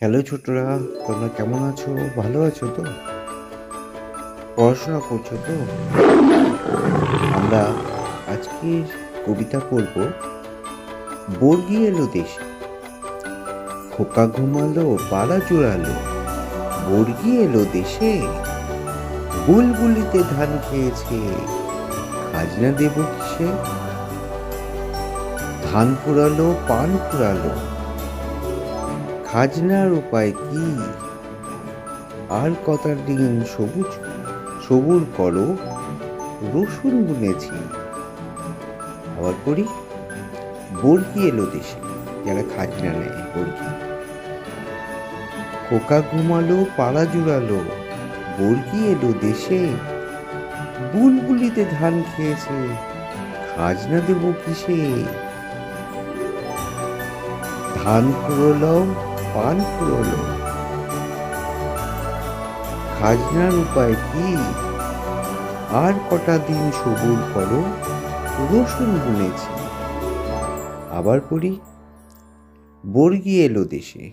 Hello ছোটরা, তোমরা কেমন আছো? ভালো আছো তো? পড়াশোনা করছ তো? আমরা আজকে কবিতা পড়ব, বর্গি এলো দেশে। খোকা ঘুমালো পাড়া জোড়ালো বর্গি এলো দেশে। বুলবুলিতে ধান খেয়েছে, খাজনা দেব কিসে? ধান ফুরালো, পান ফুরালো খাজনার উপায় কি? আর কতার দিন সবুজ, সবুর করো রসুন বুনেছি। আবার করি বর্গি এলো দেশে, যারা খাজনা নেয় বর্গি খোকা ঘুমালো পাড়া জুড়ালো বর্গি এলো দেশে বুলবুলিতে ধান খেয়েছে, খাজনা দেব কিসে? ধান ফুরলো পান ফুরলো খাজনার উপায় কি? আর কটা দিন সবুর করো, রসুন বুনেছি। আবার পড়ি, বর্গি এলো দেশে।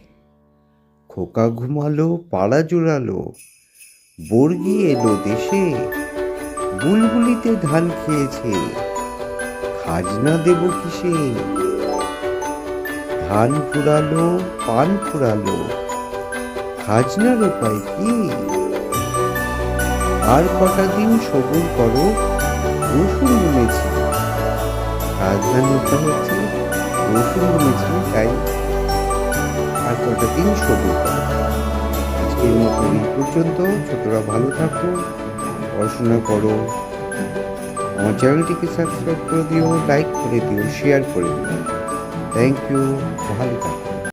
খোকা ঘুমালো, পাড়া জোড়ালো। বর্গি এলো দেশে, বুলবুলিতে ধান খেয়েছে। খাজনা দেব কিসে? ধান ফুরালো পান ফুরালো খাজনার উপায় কি? আর কটা দিন সবুর করো, রসুন বুনেছি। খাজনার উপায় হচ্ছে, রসুন বুনেছি, তাই আর কটা দিন সবুর করো। আজকের মতো এই পর্যন্ত। ছোটরা ভালো থাকো, পড়াশোনা করো। আমার চ্যানেলটিকে সাবস্ক্রাইব করে দিও লাইক করে দিও শেয়ার করে দিও। থ্যাংক ইউ ভালো থাকো